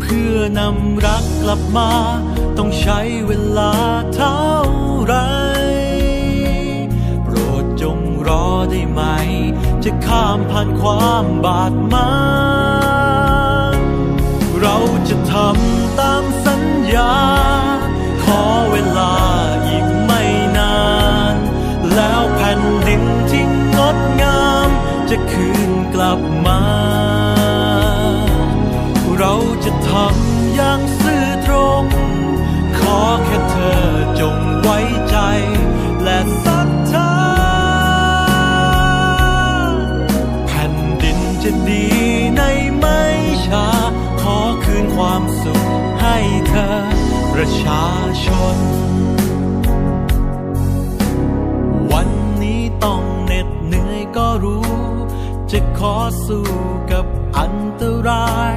เพื่อนำรักกลับมา ต้องใช้เวลาเท่าไร โปรดจงรอได้ไหม จะข้ามผ่านความบาดหมางเราจะทำตามสัญญา ขอเวลาอีกไม่นาน แล้วแผ่นดินที่งดงาม จะคืนกลับมา เราจะ ทำอย่างซื่อตรง ขอแค่เธอจงไว้ใจ และศรัทธาแผ่นดินจะดีในไม่ช้า ขอคืนความสุขให้เธอ ประชาชน วันนี้ต้องเหน็ดเหนื่อยก็รู้ จะขอสู้กับอันตราย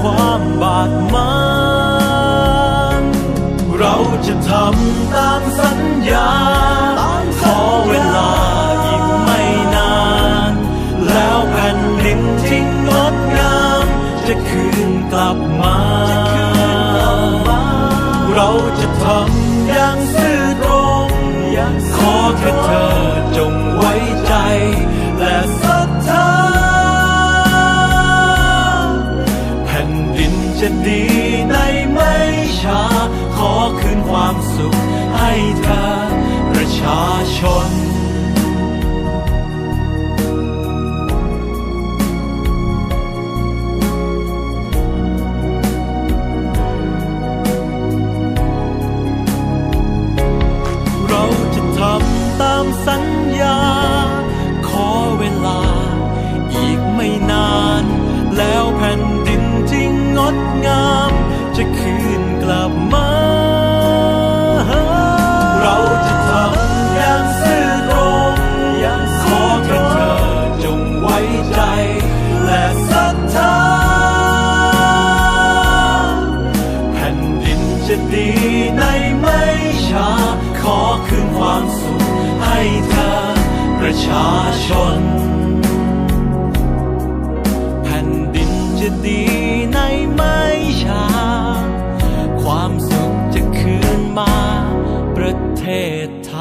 ความบาดหมางเราจะทำตามสัญญา ขอเวลาอีกไม่นาน แล้วแผ่นดินที่งดงาม จะคืนกลับมาะดีในไม่ช้า ขอคืนความสุขให้เธอประชาชน ความสุขให้เธอประชาชน แผ่นดินจะดีในไม่ช้า ความสุขจะคืนมาประเทศไทย